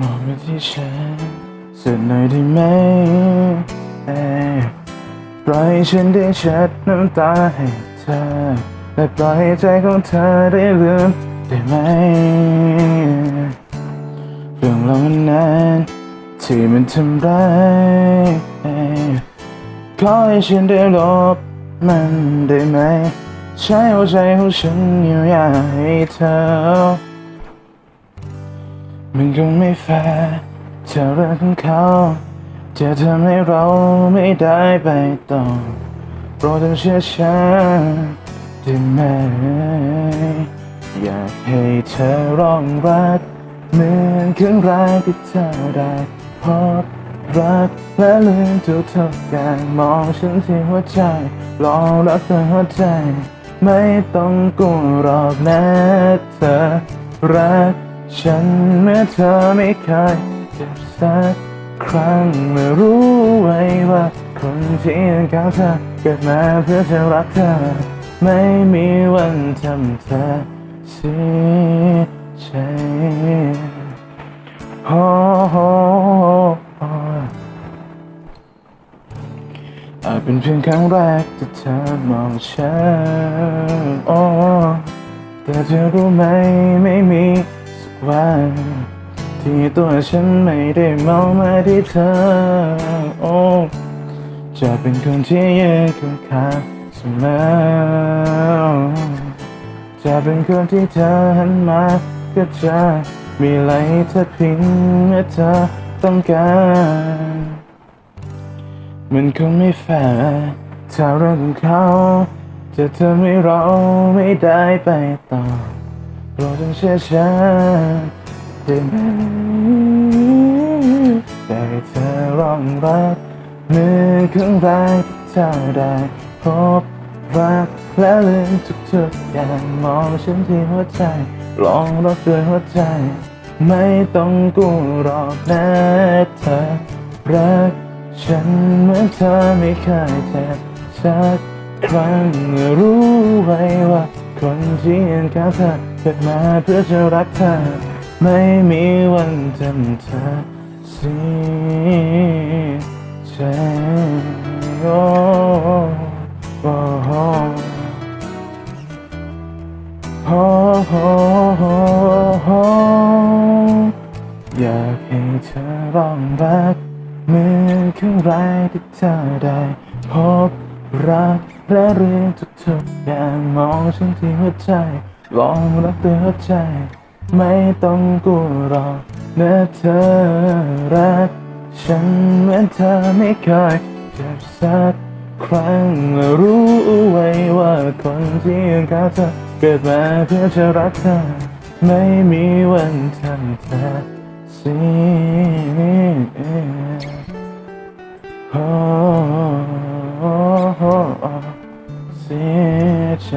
มองมาที่ฉันสักหน่อยได้ไหมปล่อยฉันได้เช็ดน้ำตาให้เธอ และปล่อยให้ใจของเธอได้ลืมได้ไหมเรื่องเรามันนานที่มันทำร้ายขอให้ฉันได้ลบมันได้ไหม ใช้หัวใจของฉันเยียวยาให้เธอ มันคงไม่แฟร์เธอเรื่องของเขาจะทำให้เราไม่ได้ไปต่อโปรดเชื่อฉันได้ไหม อยากให้เธอร้องรักเหมือนครั้งแรกที่เธอได้พบรักและลืมทุกทุกอย่างมองฉันที่หัวใจลองรักเธอหัวใจ ไม่ต้องกลัวหรอกนะเธอรัก ฉันเมื่อเธอไม่เคยเจ็บสักครั้งเมื่อรู้ไว้ว่า คนที่ยังก้าวเธอเกิดมาเพื่อจะรักเธอ ไม่มีวันทำเธอเสียใจโอ้โหอาจเป็นเพียงครั้งแรกที่เธอมองฉันโอ้แต่เธอรู้ไหมไม่มี วันที่ตัวฉันไม่ได้มองมาที่เธอ โอ้จะเป็นคนที่ยืนข้างๆเสมอจะเป็นคนที่เธอหันมาก็จะมีอะไรให้เธอพิงเมื่อเธอต้องการ มันคงไม่แฟร์ถ้าเรื่องของเขา จะทำให้เราไม่ได้ไปต่อ โปรดจงเชื่อฉันได้ไหมได้เธอร้องรักเมื่อครั้งแรกที่เธอได้พบรักและลืมทุกๆอย่างมองฉันที่หัวใจ ลองรักด้วยหัวใจ ไม่ต้องกลัวหรอกนะเธอ รักฉันเหมือนเธอไม่เคยเจ็บสักครั้งรู้ไว้ว่า คนที่ยังก้าวเธอเกิดมาเพื่อจะรักเธอ ไม่มีวันทำเธอเสียใจโอ้โอ้โอ้โอ้โอ้โอ้อยากให้เธอร้องรักเหมือนครั้งแรกที่เธอได้พบ รักและเรื่องทุกๆอย่างมองฉันที่หัวใจลองรักด้วยหัวใจ ไม่ต้องกลัวหรอกนะเธอรัก ฉันเหมือนเธอไม่เคยเจ็บสักครั้งและรู้ไว้ว่าคนที่ยังก้าวเธอเกิดมาเพื่อจะรักเธอ ไม่มีวันทำเธอเสีย อ้เสียใจ